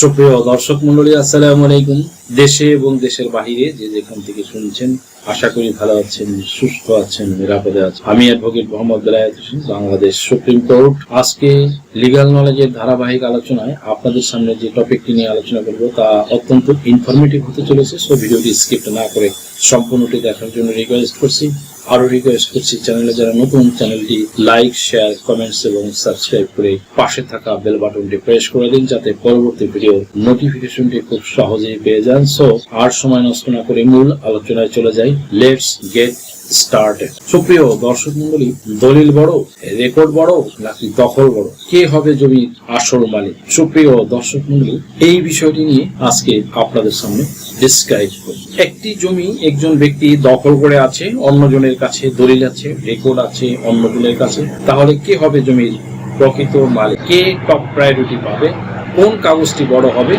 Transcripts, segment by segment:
সুপ্রিয় দর্শক মন্ডলী আসসালামু আলাইকুম। দেশে এবং দেশের বাহিরে যে যেখান থেকে শুনছেন, আশা করি ভালো আছেন, সুস্থ আছেন, নিরাপদে আছেন। আমি advocate Mohammad Belayet Hossain, Bangladesh supreme court. আজকে লিগাল নলেজের ধারাবাহিক আলোচনায় আপনাদের সামনে যে টপিকটি নিয়ে আলোচনা করব, তা অত্যন্ত ইনফরমেটিভ হতে চলেছে। সো ভিডিওটি স্কিপ না করে সম্পূর্ণটি দেখার জন্য রিকোয়েস্ট করছি। আরও রিকোয়েস্ট করছি চ্যানেলে যারা নতুন চ্যানেলটি লাইক শেয়ার কমেন্টস এবং সাবস্ক্রাইব করে পাশে থাকা বেল বাটনটি প্রেস করে দিন যাতে পরবর্তী ভিডিও নোটিফিকেশনটি খুব সহজেই পেয়ে যান। সো আর সময় নষ্ট না করে মূল আলোচনায় চলে যাই। লেটস গেট স্টার্টেড সুপ্রিয় দর্শক মন্ডলী দলিল বড় রেকর্ড বড়, নাকি দখল বড়? কে হবে জমির আসল মালিক? সুপ্রিয় দর্শক মন্ডলী এই বিষয়টি নিয়ে আজকে আপনাদের সামনে ডিসক্রাইব করি একটি জমি একজন ব্যক্তি দখল করে আছে, অন্যজনের কাছে দলিল আছে রেকর্ড আছে, অন্যজনের কাছে। তাহলে কে হবে জমির প্রকৃত মালিক? কে টপ প্রায়োরিটি পাবে? কোন কাগজটি বড় হবে?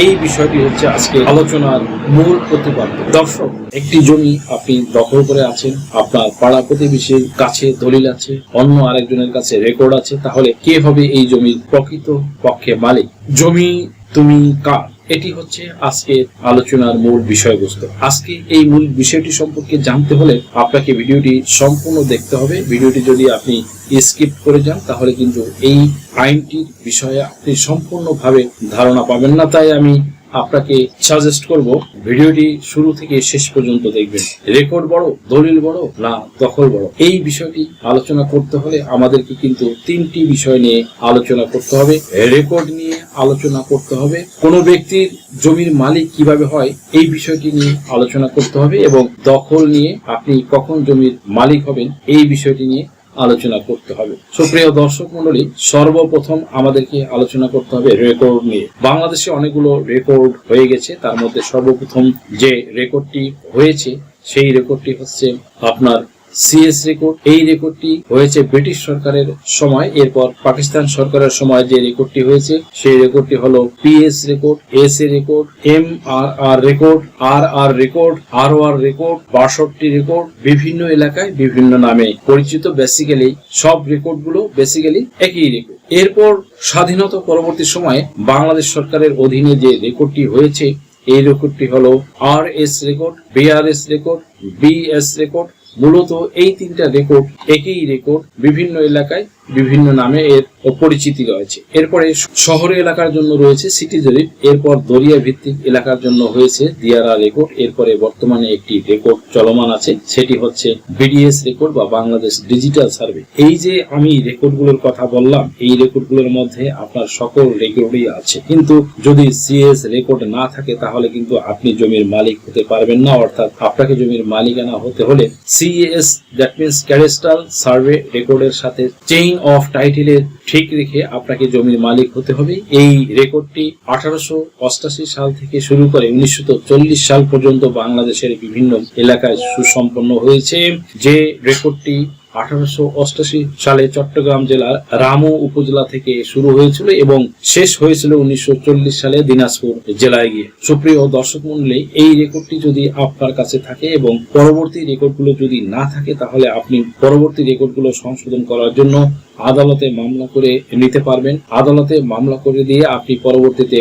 এই বিষয়টি হচ্ছে আজকে আলোচনার মূল প্রতিপাদ্য। দর্শক, একটি জমি আপনি দখল করে আছেন, আপনার পাড়া প্রতিবেশীর কাছে দলিল আছে, অন্য আরেকজনের কাছে রেকর্ড আছে, তাহলে কে হবে এই জমির প্রকৃত পক্ষে মালিক? জমি তুমি কার? এটি হচ্ছে আজকে আলোচনার মূল বিষয়বস্তু। আজকে এই মূল বিষয়টি সম্পর্কে জানতে হলে আপনাকে ভিডিওটি সম্পূর্ণ দেখতে হবে। ভিডিওটি যদি আপনি স্কিপ করে যান, তাহলে কিন্তু এই আইনটির বিষয়ে আপনি সম্পূর্ণভাবে ধারণা পাবেন না। তাই আমি আপনাকে সাজেস্ট করব, ভিডিওটি শুরু থেকে শেষ পর্যন্ত দেখবেন। রেকর্ড বড়, দলিল বড়, না দখল বড়। এই বিষয়টি আলোচনা করতে হলে আমাদেরকে কিন্তু তিনটি বিষয় নিয়ে আলোচনা করতে হবে। রেকর্ড নিয়ে আলোচনা করতে হবে। কোনো ব্যক্তির জমির মালিক কীভাবে হয়, এই বিষয়টি নিয়ে আলোচনা করতে হবে এবং দখল নিয়ে আপনি কখন জমির মালিক হবেন, এই বিষয়টি নিয়ে আলোচনা করতে হবে। সুপ্রিয় দর্শক মন্ডলী সর্বপ্রথম আমাদেরকে আলোচনা করতে হবে রেকর্ড নিয়ে। বাংলাদেশে অনেকগুলো রেকর্ড হয়ে গেছে, তার মধ্যে সর্বপ্রথম যে রেকর্ডটি হয়েছে, সেই রেকর্ডটি হচ্ছে আপনার সিএস রেকর্ড এই রেকর্ডটি হয়েছে ব্রিটিশ সরকারের সময়, এরপর পাকিস্তান সরকারের সময় যে রেকর্ডটি হয়েছে, সেই রেকর্ডটি হলো PS record S A record M R R record R R record R R record বাষট্টি রেকর্ড বিভিন্ন এলাকায় বিভিন্ন নামে পরিচিত বেসিক্যালি সব রেকর্ডগুলো বেসিক্যালি একই রেকর্ড এরপর স্বাধীনতা পরবর্তী সময়ে বাংলাদেশ সরকারের অধীনে যে রেকর্ডটি হয়েছে, এই রেকর্ডটি হলো R S record BRS record BS record মূলত এই তিনটা রেকর্ড একই রেকর্ড বিভিন্ন এলাকায় বিভিন্ন নামে এর পরিচিতি রয়েছে। এরপরে শহরে এলাকার জন্য রয়েছে সিটি জরিপ, এরপর দরিয়া ভিত্তিক এলাকার জন্য হয়েছে দিয়ারা রেকর্ড, এরপরে বর্তমানে একটি রেকর্ড চলমান আছে, সেটি হচ্ছে বিডিএস রেকর্ড বা বাংলাদেশ ডিজিটাল সার্ভে। এই যে আমি রেকর্ডগুলোর কথা বললাম, এই রেকর্ডগুলোর মধ্যে আপনার সকল রেকর্ডই আছে। কিন্তু যদি সিএস রেকর্ড না থাকে, তাহলে কিন্তু আপনি জমির মালিক হতে পারবেন না। অর্থাৎ আপনাকে জমির মালিকানা হতে হলে CS, that means cadastral survey রেকর্ডের সাথে চেইন অফ টাইটেলের ঠিক রেখে আপনাকে জমির মালিক হতে হবে। এই রেকর্ডটি আঠারোশো অষ্টাশি সাল থেকে শুরু করে উনিশশো সাল পর্যন্ত বাংলাদেশের বিভিন্ন এলাকায় সুসম্পন্ন হয়েছে। যে রেকর্ডটি আঠারোশো অষ্টাশি সালে চট্টগ্রাম জেলার রামু উপজেলা থেকে শুরু হয়েছিল এবং শেষ হয়েছিল উনিশশো চল্লিশ সালে দিনাজপুর জেলায় গিয়ে। সুপ্রিয় দর্শক মন্ডলী এই রেকর্ডটি যদি আপনার কাছে থাকে এবং পরবর্তী রেকর্ডগুলো যদি না থাকে, তাহলে আপনি পরবর্তী রেকর্ডগুলো সংশোধন করার জন্য আদালতে মামলা করে নিতে পারবেন। আদালতে মামলা করে দিয়ে আপনি পরবর্তীতে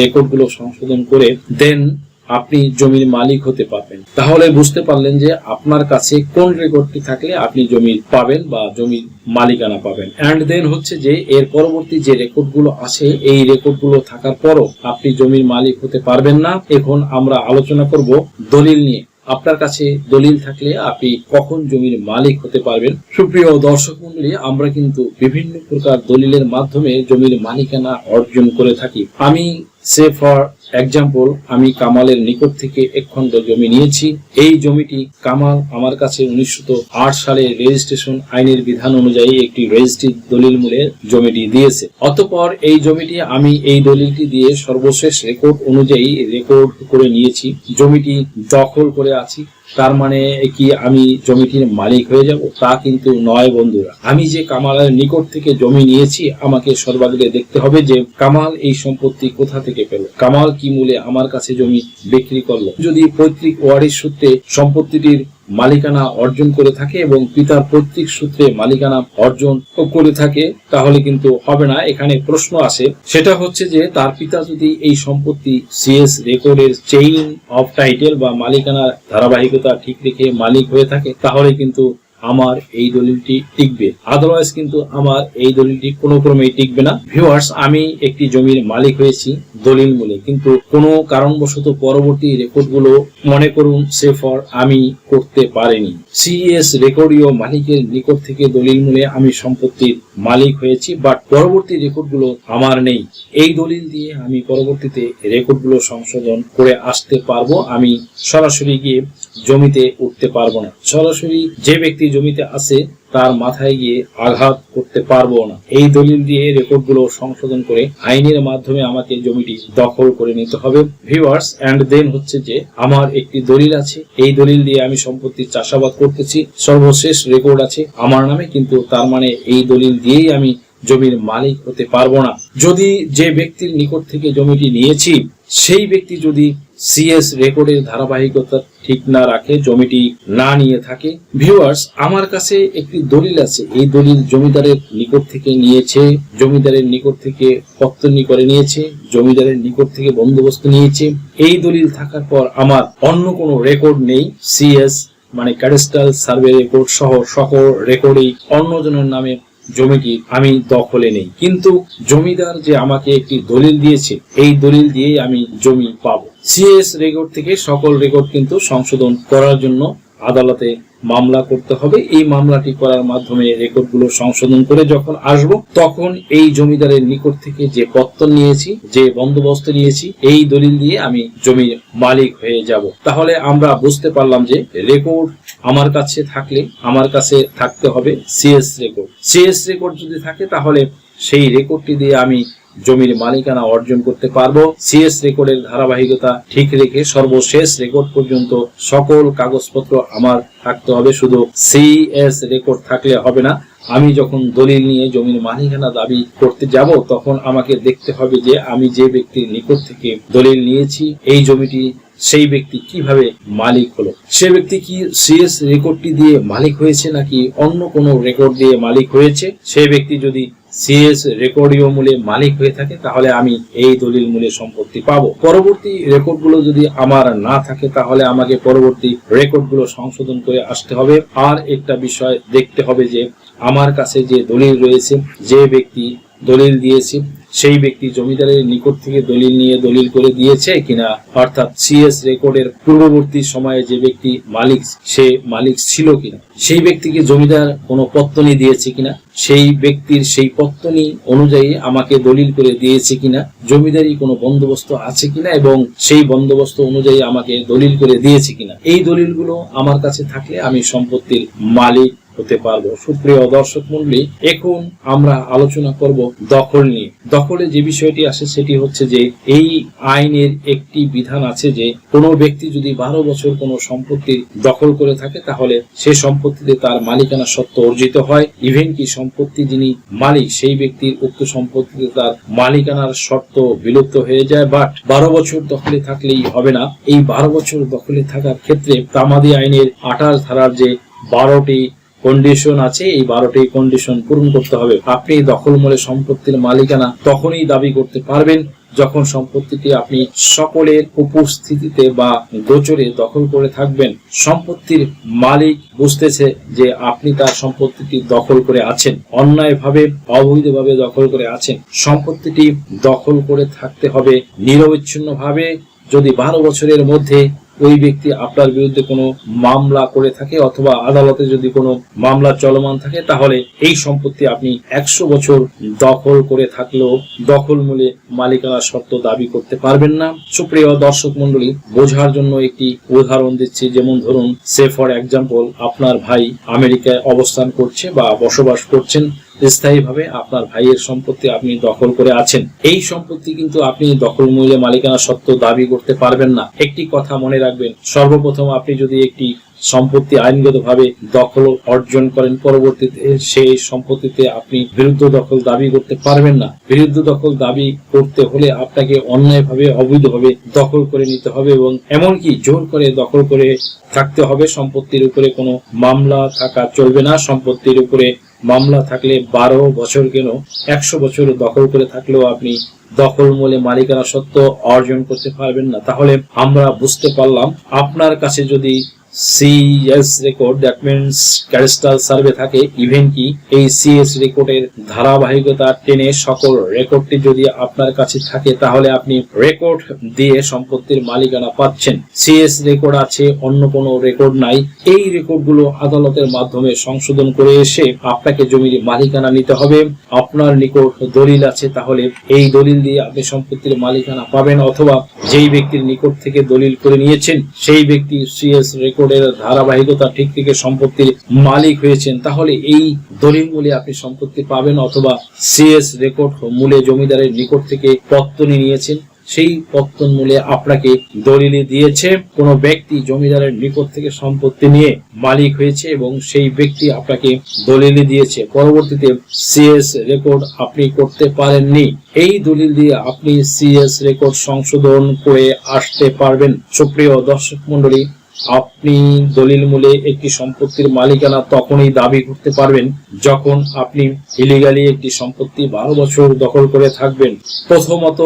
রেকর্ডগুলো সংশোধন করে দেন। আপনি জমির মালিক হতে পারবেন। তাহলে বুঝতে পারলেন যে আপনার কাছে কোন রেকর্ডটি থাকলে আপনি জমি পাবেন বা জমির মালিকানা পাবেন। অ্যান্ড দেন হচ্ছে যে এর পরবর্তী যে রেকর্ডগুলো আছে, এই রেকর্ডগুলো থাকার পরও আপনি জমির মালিক হতে পারবেন না। এখন আমরা আলোচনা করব দলিল নিয়ে। আপনার কাছে দলিল থাকলে আপনি কখন জমির মালিক হতে পারবেন? সুপ্রিয় দর্শক মন্ডলী, আমরা কিন্তু বিভিন্ন প্রকার দলিলের মাধ্যমে জমির মালিকানা অর্জন করে থাকি। আমি সে ফর এক্সাম্পল আমি কামালের নিকট থেকে এক জমি নিয়েছি। এই জমিটি কামাল আমার কাছে উনিশশো সালে রেজিস্ট্রেশন আইনের বিধান অনুযায়ী একটি রেজিস্ট্রি দলিল মূলে জমিটি দিয়েছে। অতপর এই জমিটি আমি এই দলিলটি দিয়ে সর্বশেষ রেকর্ড অনুযায়ী রেকর্ড করে নিয়েছি। জমিটি দখল করে আছি। তার মানে কি আমি জমিটির মালিক হয়ে যাব? তা কিন্তু নয় বন্ধুরা। আমি যে কামালের নিকট থেকে জমি নিয়েছি, আমাকে সর্বাগ্রে দেখতে হবে যে কামাল এই সম্পত্তি কোথা থেকে পেল? কামাল কি মূলে আমার কাছে জমি বিক্রি করল? যদি পৈতৃক ওয়ারিশ সূত্রে সম্পত্তিটির মালিকানা অর্জন করে থাকে এবং পিতার পৈতৃক সূত্রে মালিকানা অর্জন করে থাকে, তাহলে কিন্তু হবে না। এখানে প্রশ্ন আসে, সেটা হচ্ছে যে তার পিতা যদি এই সম্পত্তি সিএস রেকর্ডের চেইন অফ টাইটেল বা মালিকানা ধারাবাহিকতা ঠিক রেখে মালিক হয়ে থাকে, তাহলে কিন্তু আমার এই দলিলটি টিকবে। আদারওয়াইজ কিন্তু আমার এই দলিলটি কোনো ক্রমেই টিকবে না। ভিউয়ার্স, আমি একটি জমির মালিক হয়েছি, দলিল মূলে। কিন্তু কোনো কারণবশত পরবর্তী রেকর্ডগুলো মনে করুন সে ফর আমি করতে পারিনি। সিএস রেকর্ডীয় মালিকের নিকট থেকে দলিল মূলে আমি সম্পত্তির মালিক হয়েছি, বাট পরবর্তী রেকর্ডগুলো আমার নেই। এই দলিল দিয়ে আমি পরবর্তীতে রেকর্ডগুলো সংশোধন করে আসতে পারব। আমি সরাসরি গিয়ে জমিতে উঠতে পারব না। সরাসরি যে ব্যক্তি জমিতে আসে তার মাথায় গিয়ে আঘাত করতে পারব না। এই দলিল দিয়ে রেকর্ডগুলো সংশোধন করে আইনের মাধ্যমে আমাকে জমিটি দখল করে নিতে হবে। ভিউয়ার্স এন্ড দেন হচ্ছে যে আমার একটি দলিল আছে। এই দলিল দিয়ে আমি সম্পত্তির চাষাবাদ করতেছি। সর্বশেষ রেকর্ড আছে আমার নামে, কিন্তু তার মানে এই দলিল দিয়েই আমি জমির মালিক হতে পারব না। যদি যে ব্যক্তির নিকট থেকে জমিটি নিয়েছি, সেই ব্যক্তি যদি সিএস রেকর্ডের ধারাবাহিকতা ঠিক না রাখে, জমিটি না নিয়ে থাকে। ভিউয়ার্স আমার কাছে একটি দলিল আছে। এই দলিল জমিদারের নিকট থেকে নিয়েছে, জমিদারের নিকট থেকে পত্তনি করে নিয়েছে, জমিদারের নিকট থেকে বন্দোবস্ত নিয়েছে। এই দলিল থাকার পর আমার অন্য কোনো রেকর্ড নেই। সিএস মানে ক্যাডেস্টাল সার্ভে রেকর্ড সহ সকল রেকর্ডেই অন্যজনের নামে জমিটি আমি দখলে নেই। কিন্তু জমিদার যে আমাকে একটি দলিল দিয়েছে, এই দলিল দিয়েই আমি জমি পাবো। সিএস রেকর্ড থেকে সকল রেকর্ড কিন্তু সংশোধন করার জন্য আদালতে মামলা করতে হবে। এই মামলাটি করার মাধ্যমে রেকর্ডগুলো সংশোধন করে যখন আসব, তখন এই জমিদারের নিকট থেকে যে পত্তন নিয়েছি, যে বন্দোবস্ত নিয়েছি, এই দলিল দিয়ে আমি জমির মালিক হয়ে যাব। তাহলে আমরা বুঝতে পারলাম যে রেকর্ড আমার কাছে থাকলে আমার কাছে থাকতে হবে সিএস রেকর্ড সিএস রেকর্ড যদি থাকে, তাহলে সেই রেকর্ডটি দিয়ে আমি জমির মালিকানা অর্জন করতে পারব। সিএস রেকর্ডের ধারাবাহিকতা ঠিক রেখে সর্বশেষ রেকর্ড পর্যন্ত সকল কাগজপত্র আমার থাকতে হবে। শুধু সিএস রেকর্ড থাকলে হবে না, আমি যখন দলিল নিয়ে জমির মালিকানা দাবি করতে যাব, তখন আমাকে দেখতে হবে যে আমি যে ব্যক্তির নিকট থেকে দলিল নিয়েছি, এই জমিটি সেই ব্যক্তি কীভাবে মালিক হলো? সে ব্যক্তি কি সিএস রেকর্ডটি দিয়ে মালিক হয়েছে নাকি অন্য কোনো রেকর্ড দিয়ে মালিক হয়েছে? সেই ব্যক্তি যদি সিএস রেকর্ডীয় মূলে মালিক হয়ে থাকে, তাহলে আমি এই দলিল মূলে সম্পত্তি পাবো। পরবর্তী রেকর্ডগুলো যদি আমার না থাকে, তাহলে আমাকে পরবর্তী রেকর্ডগুলো সংশোধন করে আসতে হবে। আর একটা বিষয় দেখতে হবে যে, আমার কাছে যে দলিল রয়েছে, যে ব্যক্তি দলিল দিয়েছে সেই ব্যক্তি জমিদারের নিকট থেকে দলিল নিয়ে দলিল করে দিয়েছে কিনা, অর্থাৎ সিএস রেকর্ডের পূর্ববর্তী সময়ে যে ব্যক্তি মালিক, সে মালিক ছিল কিনা, সেই ব্যক্তিকে জমিদার কোনো পত্তনি দিয়েছে কিনা, সেই ব্যক্তির সেই পত্তনি অনুযায়ী আমাকে দলিল করে দিয়েছে কিনা, জমিদারি কোনো বন্দোবস্ত আছে কিনা এবং সেই বন্দোবস্ত অনুযায়ী আমাকে দলিল করে দিয়েছে কিনা, এই দলিলগুলো আমার কাছে থাকলে আমি সম্পত্তির মালিক হতে পারব। সুপ্রিয় দর্শক মন্ডলী এখন আমরা আলোচনা করব দখল নিয়ে। দখলে যে বিষয়টি আসে সেটি হচ্ছে যে, এই আইনের একটি বিধান আছে যে, কোনো ব্যক্তি যদি বারো বছর কোনো সম্পত্তি দখল করে থাকে, তাহলে সে সম্পত্তিতে তার মালিকানা সত্ত্ব অর্জিত হয়। ইভেন কি সম্পত্তি যিনি মালিক, সেই ব্যক্তির উক্ত সম্পত্তিতে তার মালিকানার শর্ত বিলুপ্ত হয়ে যায়। বাট বারো বছর দখলে থাকলেই হবে না। এই বারো বছর দখলে থাকার ক্ষেত্রে তামাদি আইনের আঠাশ ধারার যে বারোটি কন্ডিশন আছে, এই বারোটি কন্ডিশন পূরণ করতে হবে। আপনি দখলমূলে সম্পত্তির মালিকানা তখনই দাবি করতে পারবেন যখন সম্পত্তিটি আপনি সকলের উপস্থিতিতে বা গোচরে দখল করে থাকবেন। সম্পত্তির মালিক বুঝতেছে যে আপনি তার সম্পত্তিটি দখল করে আছেন, অন্যায়ভাবে, অবৈধভাবে দখল করে আছেন। সম্পত্তিটি দখল করে থাকতে হবে নিরবিচ্ছিন্নভাবে। যদি বারো বছরের মধ্যে ওই ব্যক্তি আপনার বিরুদ্ধে কোনো মামলা করে থাকে অথবা আদালতে যদি কোনো মামলা চলমান থাকে, তাহলে এই সম্পত্তি আপনি একশো বছর দখল করে থাকলেও দখল মূলে মালিকানা শর্ত দাবি করতে পারবেন না। সুপ্রিয় দর্শক মন্ডলী বোঝার জন্য একটি উদাহরণ দিচ্ছি। যেমন ধরুন, সে ফর এক্সাম্পল, আপনার ভাই আমেরিকায় অবস্থান করছে বা বসবাস করছেন। স্থায়ীভাবে আপনার ভাইয়ের সম্পত্তি আপনি দখল করে আছেন। এই সম্পত্তি কিন্তু আপনি দখল মূল্যে মালিকানা সত্ত্ব দাবি করতে পারবেন না। একটি কথা মনে রাখবেন, সর্বপ্রথম আপনি যদি একটি সম্পত্তি আইনগতভাবে দখল অর্জন করেন, পরবর্তীতে সেই সম্পত্তিতে আপনি বিরুদ্ধ দখল দাবি করতে পারবেন না। বিরুদ্ধ দখল দাবি করতে হলে আপনাকে অন্যায়ভাবে, অবৈধভাবে দখল করে নিতে হবে এবং এমনকি জোর করে দখল করে থাকতে হবে। সম্পত্তির উপরে কোনো মামলা থাকা চলবে না। সম্পত্তির উপরে মামলা থাকলে বারো বছর কেন? একশো বছর দখল করে থাকলেও আপনি দখল মূলে মালিকানা সত্ত্ব অর্জন করতে পারবেন না। তাহলে আমরা বুঝতে পারলাম, আপনার কাছে যদি CS record that means cadastral survey থাকে ইভেন কি? এই সিএস রেকর্ডের ধারাবাহিকতা টেনে সকল রেকর্ডটি যদি আপনার কাছে থাকে, তাহলে আপনি রেকর্ড দিয়ে সম্পত্তির মালিকানা পাচ্ছেন। সিএস রেকর্ড আছে, অন্য কোনো রেকর্ড নাই। এই রেকর্ডগুলো আদালতের মাধ্যমে সংশোধন করে এসে আপনাকে জমির মালিকানা নিতে হবে। আপনার নিকট দলিল আছে, তাহলে এই দলিল দিয়ে আপনি সম্পত্তির মালিকানা পাবেন, অথবা যেই ব্যক্তির নিকট থেকে দলিল করে নিয়েছেন, সেই ব্যক্তি সিএস রেকর্ডের ধারাবাহিকতা ঠিক থেকে সম্পত্তির মালিক হয়েছেন, তাহলে এই দলিল মূলে আপনি সম্পত্তি পাবেন অথবা সিএস রেকর্ড মূলে জমিদারের নিকট থেকে পত্তনি নিয়েছেন, সেই পত্তন মূলে আপনাকে দলিলে দিয়েছে, কোন ব্যক্তি জমিদারের নিকট থেকে সম্পত্তি নিয়ে মালিক হয়েছে এবং সেই ব্যক্তি আপনাকে দলিলে দিয়েছে, পরবর্তীতে সিএস রেকর্ড আপনি করতে পারেননি, এই দলিল দিয়ে আপনি সিএস রেকর্ড সংশোধন করে আসতে পারবেন। সুপ্রিয় দর্শক মন্ডলী আপনি দলিল মূলে একটি সম্পত্তির মালিকানা তখনই দাবি করতে পারবেন যখন আপনি ইলিগালি একটি সম্পত্তি বারো বছর দখল করে থাকবেন। প্রথমত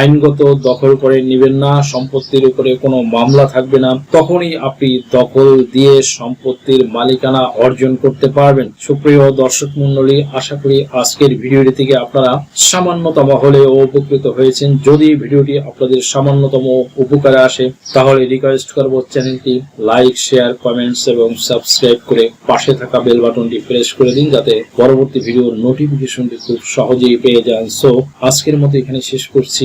আইনগত দখল করে নেবেন না, সম্পত্তির উপরে কোনো মামলা থাকবে না, তখনই আপনি দখল দিয়ে সম্পত্তির মালিকানা অর্জন করতে পারবেন। সুপ্রিয় দর্শক মন্ডলী আশা করি আজকের ভিডিওটি থেকে আপনারা সামান্যতম হলেও উপকৃত হয়েছেন। যদি ভিডিওটি আপনাদের সামান্যতম উপকারে আসে, তাহলে রিকোয়েস্ট করব চ্যানেলটি লাইক শেয়ার কমেন্টস এবং সাবস্ক্রাইব করে পাশে থাকা বেল বাটনটি প্রেস করে দিন যাতে পরবর্তী ভিডিওর নোটিফিকেশনটি খুব সহজেই পেয়ে যান। সো আজকের মতো এখানে শেষ করছি।